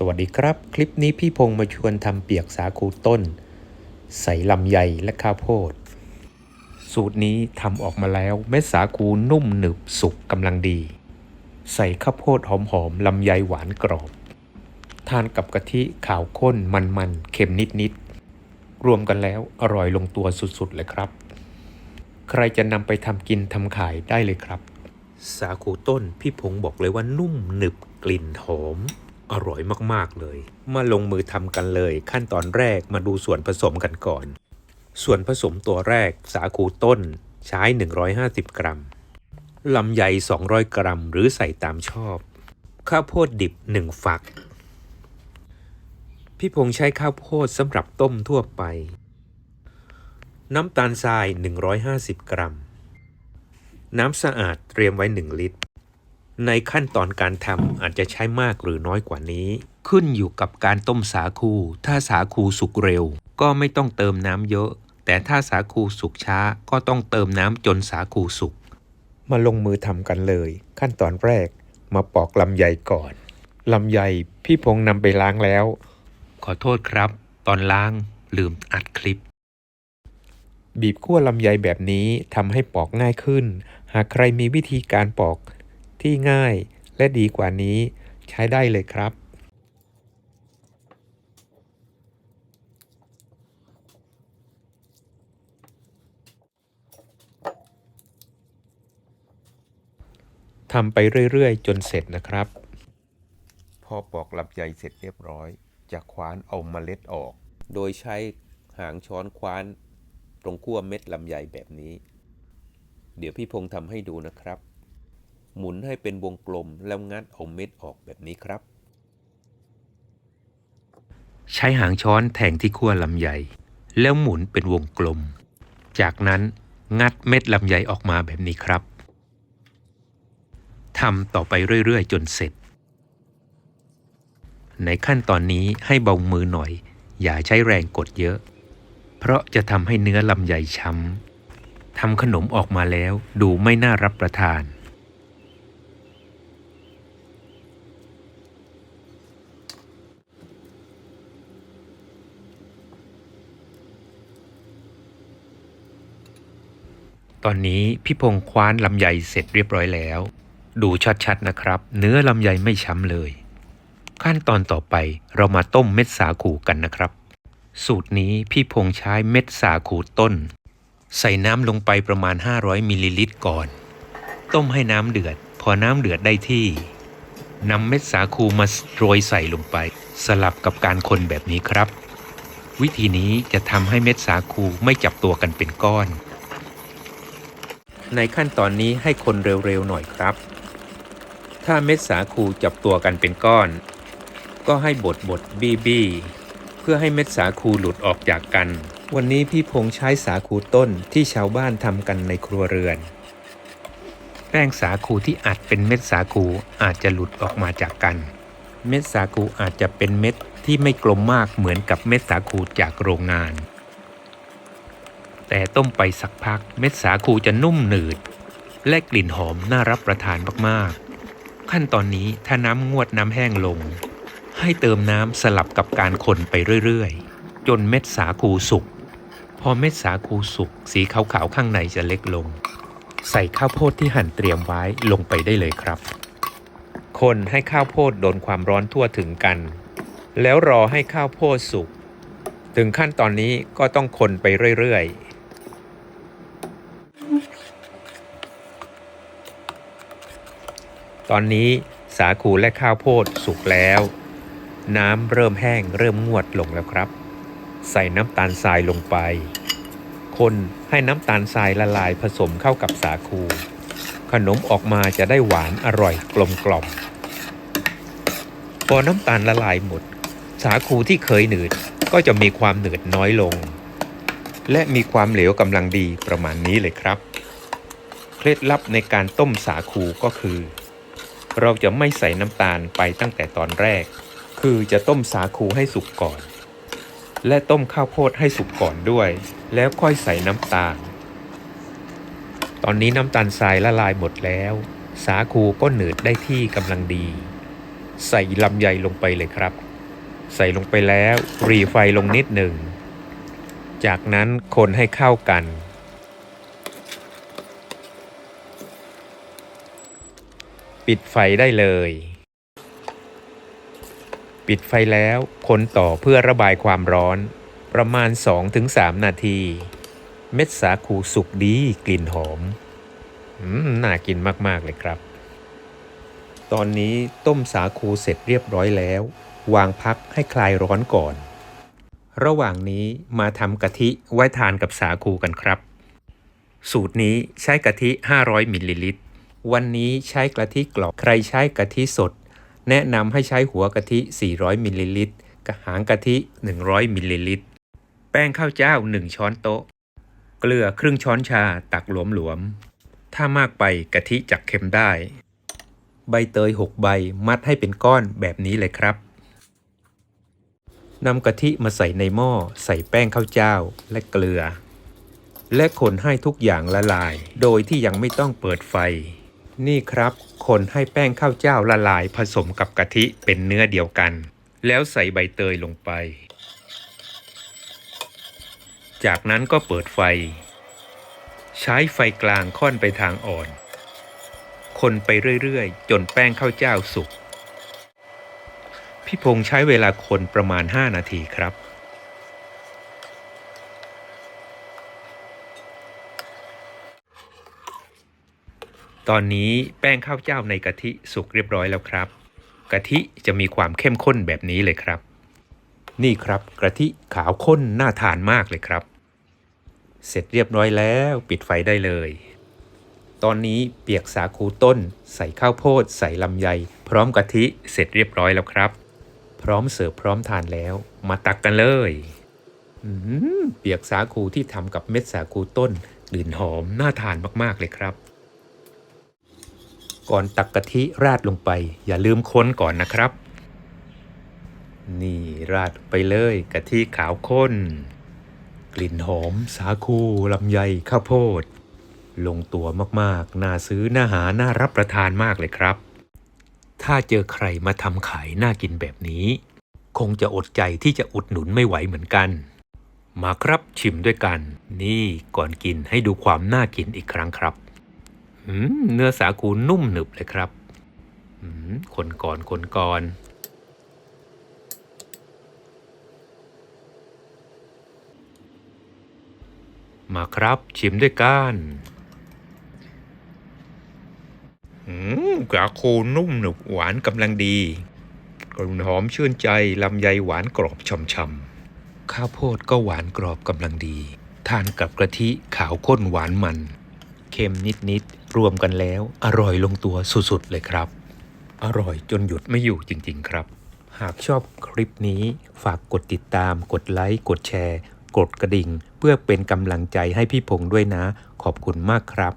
สวัสดีครับ คลิปนี้พี่พงษ์มาชวนทำเปียกสาคูต้น ใส่ลำไยและข้าวโพด สูตรนี้ทำออกมาแล้วเม็ดสาคูนุ่มหนึบสุกกำลังดี ใส่ข้าวโพดหอมๆลำไยหวานกรอบ ทานกับกะทิขาวข้นมันๆเค็มนิดๆรวมกันแล้วอร่อยลงตัวสุดๆเลยครับ ใครจะนำไปทำกินทำขายได้เลยครับ สาคูต้นพี่พงษ์บอกเลยว่านุ่มหนึบกลิ่นหอม อร่อยมากๆเลย มาลงมือทำกันเลย ขั้นตอนแรกมาดูส่วนผสมกันก่อน ส่วนผสมตัวแรกสาคูต้นใช้ 150 กรัมลำไย 200 กรัม หรือใส่ตามชอบ ข้าวโพดดิบ 1 ฝัก พี่พงษ์ใช้ข้าวโพดสำหรับต้มทั่วไป น้ำตาลทราย 150 กรัม น้ำสะอาดเตรียมไว้ 1 ลิตร ในขั้นตอนการทำอาจจะใช้มากหรือน้อยกว่านี้ ขึ้นอยู่กับการต้มสาคู ถ้าสาคูสุกเร็ว ก็ไม่ต้องเติมน้ำเยอะ แต่ถ้าสาคูสุกช้าก็ต้องเติมน้ำจนสาคูสุก มาลงมือทำกันเลย ขั้นตอนแรกมาปอกลำไยก่อนลำไยพี่พงษ์นำไปล้างแล้ว ขอโทษครับ ตอนล้างลืมอัดคลิป บีบขั้วลำไยแบบนี้ทำให้ปอกง่ายขึ้น หากใครมีวิธีการปอก ที่ง่ายและดีกว่านี้ใช้ได้เลยครับทำไปเรื่อยๆ จนเสร็จนะครับ พอปอกลำไยเสร็จเรียบร้อย จะคว้านเอาเมล็ดออก โดยใช้หางช้อนคว้าน ตรงขั้วเม็ดลำไยแบบนี้ เดี๋ยวพี่พงษ์ทำให้ดูนะครับ หมุนให้เป็นวงกลมแล้วงัดเอาเม็ดออกแบบนี้ครับ ใช้หางช้อนแทงที่ขั้วลำไยแล้วหมุนเป็นวงกลม จากนั้นงัดเม็ดลำไยออกมาแบบนี้ครับทำต่อไปเรื่อย ๆ จนเสร็จ ในขั้นตอนนี้ให้เบามือหน่อย อย่าใช้แรงกดเยอะ เพราะจะทำให้เนื้อลำไยช้ำทำขนมออกมาแล้วดูไม่น่ารับประทาน ตอนนี้พี่พงษ์คว้านลำไยเสร็จเรียบร้อยแล้ว ดูชัดๆนะครับ เนื้อลำไยไม่ช้ำเลย ขั้นตอนต่อไปเรามาต้มเม็ดสาคูกันนะครับ สูตรนี้พี่พงษ์ใช้เม็ดสาคูต้น ใส่น้ำลงไปประมาณ 500มิลลิลิตรก่อน ต้มให้น้ำเดือด พอน้ำเดือดได้ที่นำเม็ดสาคูมาโรยใส่ลงไป สลับกับการคนแบบนี้ครับ วิธีนี้จะทำให้เม็ดสาคูไม่จับตัวกันเป็นก้อน ในขั้นตอนนี้ให้คนเร็วๆหน่อยครับ ถ้าเม็ดสาคูจับตัวกันเป็นก้อน ก็ให้บดบดบีบีเพื่อให้เม็ดสาคูหลุดออกจากกัน วันนี้พี่พงษ์ใช้สาคูต้นที่ชาวบ้านทำกันในครัวเรือน แป้งสาคูที่อัดเป็นเม็ดสาคูอาจจะหลุดออกมาจากกัน เม็ดสาคูอาจจะเป็นเม็ดที่ไม่กลมมากเหมือนกับเม็ดสาคูจากโรงงาน แต่ต้มไปสักพักเม็ดสาคูจะนุ่มหนืด และกลิ่นหอมน่ารับประทานมากๆ ขั้นตอนนี้ถ้าน้ำงวดน้ำแห้งลง ให้เติมน้ำสลับกับการคนไปเรื่อยๆ จนเม็ดสาคูสุก พอเม็ดสาคูสุก สีขาวๆข้างในจะเล็กลง ใส่ข้าวโพดที่หั่นเตรียมไว้ลงไปได้เลยครับ คนให้ข้าวโพดโดนความร้อนทั่วถึงกัน แล้วรอให้ข้าวโพดสุก ถึงขั้นตอนนี้ก็ต้องคนไปเรื่อยๆ ตอนนี้สาคูและข้าวโพดสุกแล้ว น้ำเริ่มแห้งเริ่มงวดลงแล้วครับ ใส่น้ำตาลทรายลงไป คนให้น้ำตาลทรายละลายผสมเข้ากับสาคู ขนมออกมาจะได้หวานอร่อยกลมกล่อมพอน้ำตาลละลายหมด สาคูที่เคยหนืดก็จะมีความหนืดน้อยลง และมีความเหลวกำลังดีประมาณนี้เลยครับ เคล็ดลับในการต้มสาคูก็คือ เราจะไม่ใส่น้ำตาลไปตั้งแต่ตอนแรก คือจะต้มสาคูให้สุกก่อน และต้มข้าวโพดให้สุกก่อนด้วย แล้วค่อยใส่น้ำตาล ตอนนี้น้ำตาลทรายละลายหมดแล้ว สาคูก็หนืดได้ที่กำลังดี ใส่ลำไยลงไปเลยครับ ใส่ลงไปแล้วรีไฟลงนิดหนึ่ง จากนั้นคนให้เข้ากัน ปิดไฟได้เลย ปิดไฟแล้วคนต่อเพื่อระบายความร้อน ประมาณ 2-3 นาที เม็ดสาคูสุกดีกลิ่นหอม อืม น่ากินมาก ๆ เลยครับ ตอนนี้ต้มสาคูเสร็จเรียบร้อยแล้ว วางพักให้คลายร้อนก่อน ระหว่างนี้มาทำกะทิไว้ทานกับสาคูกันครับ สูตรนี้ใช้กะทิ 500 มิลลิลิตร วันนี้ใช้กะทิกรอบใครใช้กะทิสด แนะนำให้ใช้หัวกะทิ 400มิลลิลิตรกับหางกะทิ 100มิลลิลิตรแป้งข้าวเจ้า 1 ช้อนโต๊ะ เกลือครึ่งช้อนชาตักหลวมๆถ้ามากไปกะทิจักเค็มได้ ใบเตย 6 ใบมัดให้เป็นก้อนแบบนี้เลยครับนำกะทิมาใส่ในหม้อใส่แป้งข้าวเจ้าและเกลือ และคนให้ทุกอย่างละลาย โดยที่ยังไม่ต้องเปิดไฟ นี่ครับ คนให้แป้งข้าวเจ้าละลายผสมกับกะทิเป็นเนื้อเดียวกัน แล้วใส่ใบเตยลงไป จากนั้นก็เปิดไฟ ใช้ไฟกลางค่อนไปทางอ่อน คนไปเรื่อยๆ จนแป้งข้าวเจ้าสุก พี่พงษ์ใช้เวลาคนประมาณ 5 นาทีครับ ตอนนี้แป้งข้าวเจ้าในกะทิสุกเรียบร้อยแล้วครับ กะทิจะมีความเข้มข้นแบบนี้เลยครับ นี่ครับกะทิขาวข้นน่าทานมากเลยครับ เสร็จเรียบร้อยแล้วปิดไฟได้เลย ตอนนี้เปียกสาคูต้น ใส่ข้าวโพด ใส่ลำไย พร้อมกะทิเสร็จเรียบร้อยแล้วครับ พร้อมเสิร์ฟพร้อมทานแล้ว มาตักกันเลยเปียกสาคูที่ทำกับเม็ดสาคูต้นกลิ่นหอมน่าทานมากๆเลยครับ ก่อนตักกะทิราดลงไป อย่าลืมค้นก่อนนะครับ นี่ราดไปเลยกะทิขาวข้น กลิ่นหอม สาคูลำไยข้าวโพด ลงตัวมากๆ น่าซื้อน่าหาน่ารับประทานมากเลยครับ ถ้าเจอใครมาทำขายน่ากินแบบนี้ คงจะอดใจที่จะอุดหนุนไม่ไหวเหมือนกัน มาครับชิมด้วยกัน นี่ก่อนกินให้ดูความน่ากินอีกครั้งครับ เนื้อสาคูนุ่มหนึบเลยครับคนก่อนคนก่อนมาครับชิมด้วยกันกระโคนุ่มหนึบหวานกำลังดีกลิ่นหอมชื่นใจลำไยหวานกรอบช่ำๆ ข้าวโพดก็หวานกรอบกำลังดี ทานกับกะทิขาวข้นหวานมัน เค็มนิดๆ รวมกันแล้ว อร่อยลงตัวสุดๆเลยครับ อร่อยจนหยุดไม่อยู่จริง ๆ ครับ หากชอบคลิปนี้ฝากกดติดตาม กดไลค์ กดแชร์ กดกระดิ่ง เพื่อเป็นกำลังใจให้พี่พงษ์ด้วยนะ ขอบคุณมากครับ